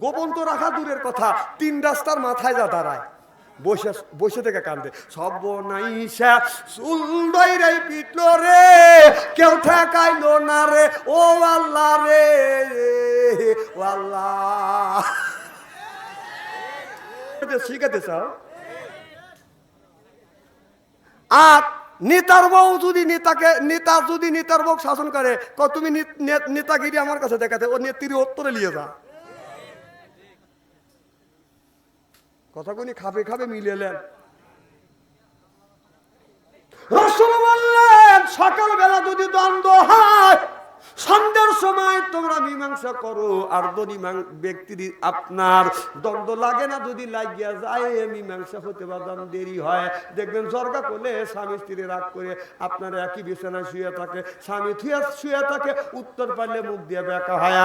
গোপন তো রাখা দূরের কথা। তিন রাস্তার মাথায় যা দাঁড়ায়। বসে বসে থেকে কান্দে। সব নাইসা সুন্দর রে পিটলো রে, কেউ ঠেকাইলো না রে। ও আল্লাহ রে, ও আল্লাহ। শিখাতে চাও? আর নেতার বউ যদি নেতাকে নেতা যদি নেতার বউ শাসন করে তুমি নেতাগিরি আমার কাছে দেখাতে, ও নেত্রী উত্তরে নিয়ে যা। কথাগুলি খাবে খাবে মিলেলেন। রসুল বললেন সকালবেলা যদি দ্বন্দ্ব হয় সন্ধ্যের সময় তোমরা মীমাংসা করো, আর যদি ব্যক্তির আপনার দ্বন্দ্ব লাগে না, যদি লাগিয়া যায়, মীমাংসা হতে বাদাম দেরি হয়। দেখবেন জর্গা করলে স্বামী স্ত্রী রাগ করে আপনার একই বিছানায় শুয়ে থাকে। স্বামী থুয়ে শুয়ে থাকে, উত্তর পারলে মুখ দিয়ে বেঁকা হয়।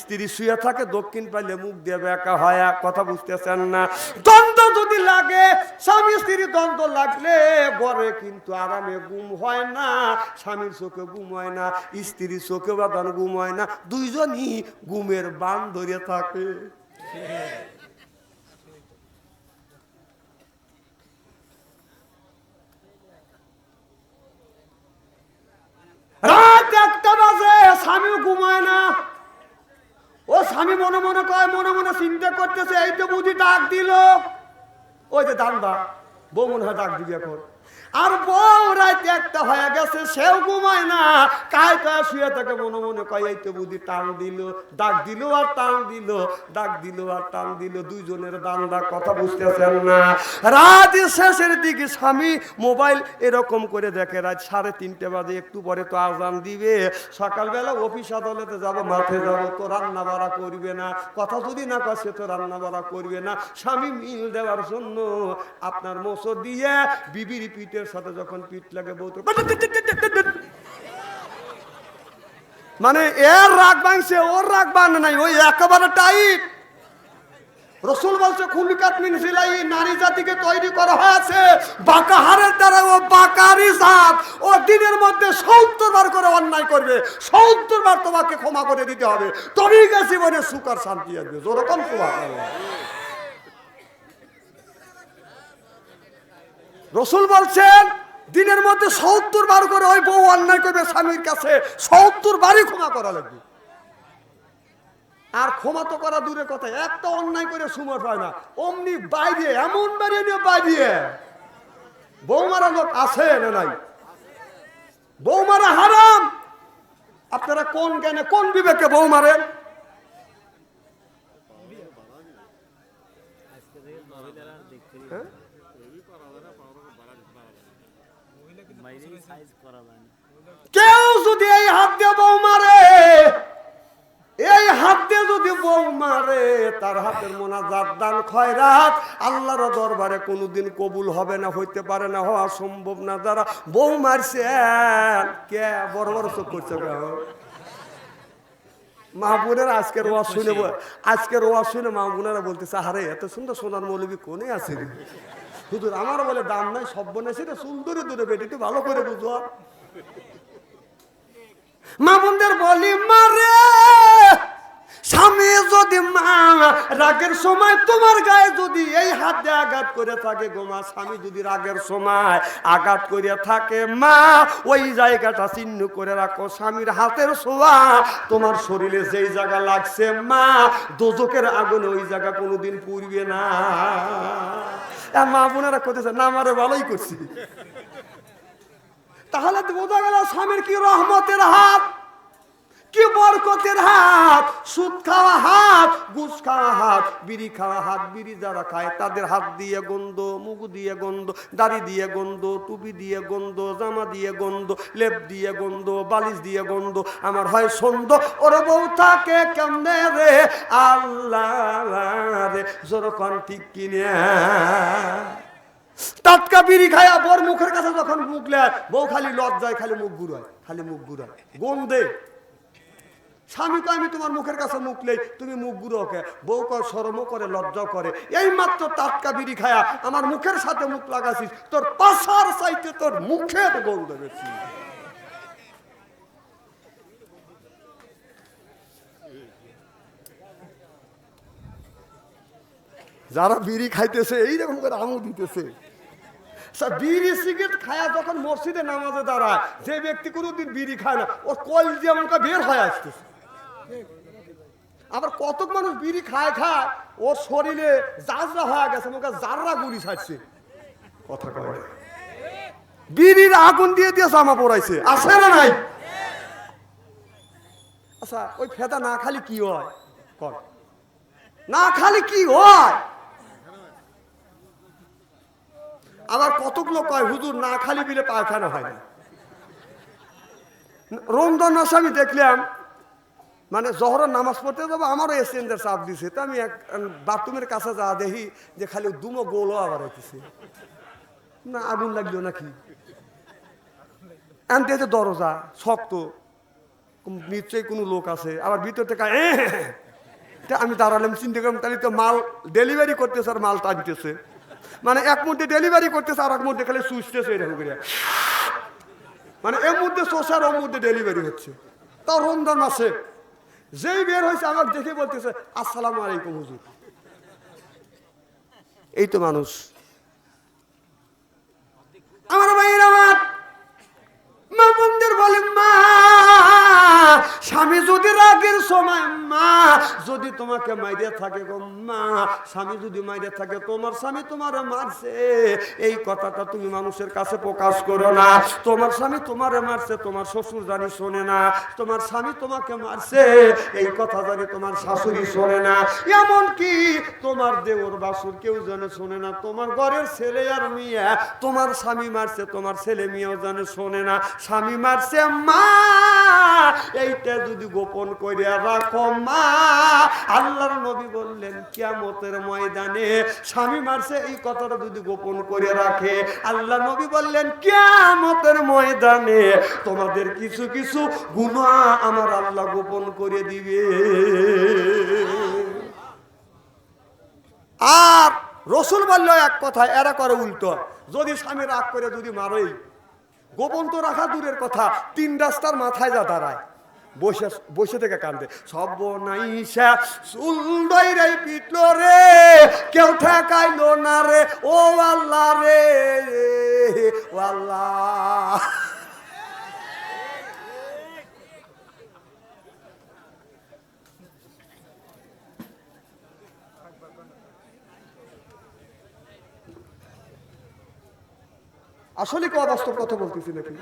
স্ত্রী শুয়ে থাকে, দক্ষিণ পারলে মুখ দিয়ে বেঁকা হয়। কথা বুঝতেছেন না? দ্বন্দ্ব যদি লাগে, স্বামী স্ত্রী দ্বন্দ্ব লাগলে ঘরে কিন্তু আরামে গুম হয় না, স্বামীর চোখে গুম হয় না, স্ত্রীর চোখে বাদান ঘুম হয় না, দুইজনই ঘুমের বান ধরে থাকে। রাত একটা বাজে স্বামী ঘুমায় না। ও স্বামী মনে মনে কয়, মনে মনে চিন্তা করতেছে এই তো বুঝি ডাক দিল। ওই যে দান্দা বউ মনে হয় ডাক দিবি এখন। আর বউ রাতে একটা হয়ে গেছে, সেও ঘুমায় না। কায় কায় শুয়ে থাকে, মনে মনে কয় তো বুঝি টান দিল, ডাক দিল আর টান দিল, ডাক দিল আর টান দিল, দুইজনের দান্দা কথা বুঝতেছেন না। রাত শেষের দিকে স্বামী মোবাইল এরকম করে দেখে, রাত সাড়ে তিনটে বাজে, একটু পরে তো আজান দিবে। সকালবেলা অফিস আদালতে যাব, মাঠে যাব, তো রান্না বাড়া করবে না। কথা যদি না কয়, সে তো রান্না বাড়া করবে না। স্বামী মিল দেওয়ার জন্য আপনার মোসো দিয়ে বিবির পিঠের সাথে যখন পিঠ লাগে বউ মানে এর রাগ ভাঙছে, ওর রাগ বানে নাই, ওই একেবারে টাইট। রসুল বলছে, খুলিকাত নারী জাতিকে তৈরি করা হয়েছে। বাঁকা হারের দ্বারা ও বাঁকারি জাত। ও দিনের মধ্যে সত্তর বার করে অন্যায় করবে। সত্তর বার তোমাকে ক্ষমা করে দিতে হবে। গা জীবনে সুখ আর শান্তি আসবে। যেরকম রসুল বলছেন, দিনের মধ্যে সত্তর বার করে ওই বউ অন্যায় করবে স্বামীর কাছে, সত্তর বারই ক্ষমা করা লাগবে। আর ক্ষমা তো করা দূরে কথা, একটা অন্যায় করে সুমর পায় না। অমনি বাইরে, এমন বাড়িয়ে নিয়ে বাইরে। বৌমারা লোক আছে না নাই? বৌমারা হারাম। আপনারা কোন জ্ঞানে কোন বিবেকে বউ মারেন হ্যাঁ? কেউ যদি এই হাত দিয়ে বউ মারে, এই হাত দিয়ে যদি বউ মারে, তার হাতের মোনাজাত দান খয়রাত আল্লাহর দরবারে কোনোদিন কবুল হবে না, হইতে পারে না, হওয়া সম্ভব না। যারা বউ মারছে, কে বড় বড় চোখ করছে মাহবুনের আজকের ওয়াজ শুনে আজকের ওয়াজ শুনে মাহবুনেরা বলতেছে আরে এত সুন্দর সোনার মৌলবী কোনে আছে হুজুর, আমার বলে দাম নাই, সব বনেছে রে, সুন্দরে দূরে বেটি ভালো করে বুঝো। মা বোনদের বলি মারে স্বামী যদি মা, রাগের সময় তোমার গায়ে যদি এই হাত দিয়ে আঘাত করে থাকে গো মা, স্বামী যদি রাগের সময় আঘাত করে থাকে, মা, ওই জায়গাটা চিহ্ন করে রাখো, স্বামীর হাতের ছোঁয়া তোমার শরীরে যেই জায়গা লাগছে, মা দোজকের আগুনে ওই জায়গা কোনোদিন পুড়বে না। এ মা বোনেরা করতেছে না মারে ভালোই করছি। তাহলে বোঝা গেল স্বামীর কি রহমতের হাত, কি বরকতের হাত। সুদ খাওয়া হাত ঘুষ খাওয়া হাত বিড়ি খাওয়া হাত বিড়ি যারা খায় তাদের হাত দিয়ে গন্ধ, মুখ দিয়ে গন্ধ, দাড়ি দিয়ে গন্ধ, টুপি দিয়ে গন্ধ, জামা দিয়ে গন্ধ, লেপ দিয়ে গন্ধ, বালিশ দিয়ে গন্ধ। আমার হয় সন্দ ওর বউ থাকে কেমনে রে? আল্লাহ রে যেরকম ঠিক কিনে। টাটকা বিড়ি খায়া বর মুখের কাছে যখন মুখ লেয় বউ খালি লজ্জায়, খালি মুখ ঘুরায়, খালি মুখ ঘুরায়। গন্ধে। স্বামী তো আমি তোমার মুখের কাছে মুখ নেই, তুমি মুখ গুঁড়ো ওকে বউ কর সরমও করে, লজ্জাও করে। এই মাত্র টাটকা বিড়ি খায়া আমার মুখের সাথে মুখ লাগাছিস, তোর পাশার চাইতে তোর মুখের গন্ধ বেশি। যারা বিড়ি খাইতেছে, এইরকম করে আমু দিতেছে। বিড়ি, সিগারেট খায়া যখন মসজিদে নামাজে দাঁড়ায়, যে ব্যক্তি কোনোদিন বিড়ি খায় না, ওর কল যেমন করে বের হয়ে আসতেছে। আবার কতক মানুষ বিড়ি খায় খায়, ওর শরীরে জাজরা হয়ে গেছে, মুখে জাররা গুলি ছাড়ছে। কথা কয় বিড়ির আগুন দিয়ে দিয়ে জামা পড়াইছে আছে না নাই? আচ্ছা ওই ফেদা না খালি কি হয়? কর না খালি কি হয়? আবার কতক লোক কয়, হুজুর, না খালি বিলে পায়খানা হয় না। রমজান মাসে আমি দেখলাম মানে জহরের নামাজ পড়তে যাব, আমারও এসেন্দের চাপ দিছে। তো আমি এক বাথরুমের কাছে যা দেখি যে খালি দুমো গোলও আবার হইতেছে না, আগুন লাগল নাকি? আনতে যে দরজা শক্ত নিশ্চয়ই কোনো লোক আছে, আবার ভিতর থেকে আমি দাঁড়ালাম, চিন্তা করলাম, তাহলে তো মাল ডেলিভারি করতেছে আর মাল টানতেছে। মানে এক মধ্যে ডেলিভারি করতেছে আর এক মধ্যে খালি সুইচতেছে এরকম করে। মানে এর মধ্যে শোষার ওর মধ্যে ডেলিভারি হচ্ছে। তাও রমজান মাসে যেই বের হয়েছে আমাকে দেখে বলতেছে, আসসালাম আলাইকুম হুজুর। এই তো মানুষ। আমার ভাইয়ের আমার মা বলে, মা, স্বামী যদি রাগের সময়, মা, যদি তোমাকে মাইরে থাকে গো, মা, স্বামী যদি মাইরে থাকে, তোমার স্বামী মারছে। এই কথাটা তুমি মানুষের কাছে প্রকাশ করো না। তোমার স্বামী তোমারে মারছে, তোমার শ্বশুর জানি শোনে না। তোমার স্বামী তোমাকে মারছে, এই কথা জানি তোমার শাশুড়ি শোনে না। এমন কি তোমার দেওর বাসুর কেউ জানে শোনে না। তোমার ঘরের ছেলে আর মেয়ে, তোমার স্বামী মারছে, তোমার ছেলে মেয়েও জানে শোনে না। স্বামী মারছে, মা, এইটা যদি গোপন করিয়া রাখো, মা। আল্লাহর নবী বললেন, কিয়ামতের ময়দানে স্বামী মারছে, এই কথাটা যদি গোপন করে রাখে। আল্লাহ নবী বললেন, কিয়ামতের ময়দানে তোমাদের কিছু কিছু গুনাহ আমার আল্লাহ গোপন করে দিবে। আর রসুল বলল এক কথা এরা করে উল্টো। যদি স্বামী রাগ করে যদি মারোই গোপন তো রাখা দূরের কথা। তিন রাস্তার মাথায় যা দাঁড়ায়। বসে বসে থেকে কান্দে। সব নাইসা সুন্দর রে পিটলো রে। কেউ ঠেকাইলো না রে। ও আল্লাহ রে। ও আল্লাহ। আসলে কেউ অবাস্তব কথা বলতেছি নাকি?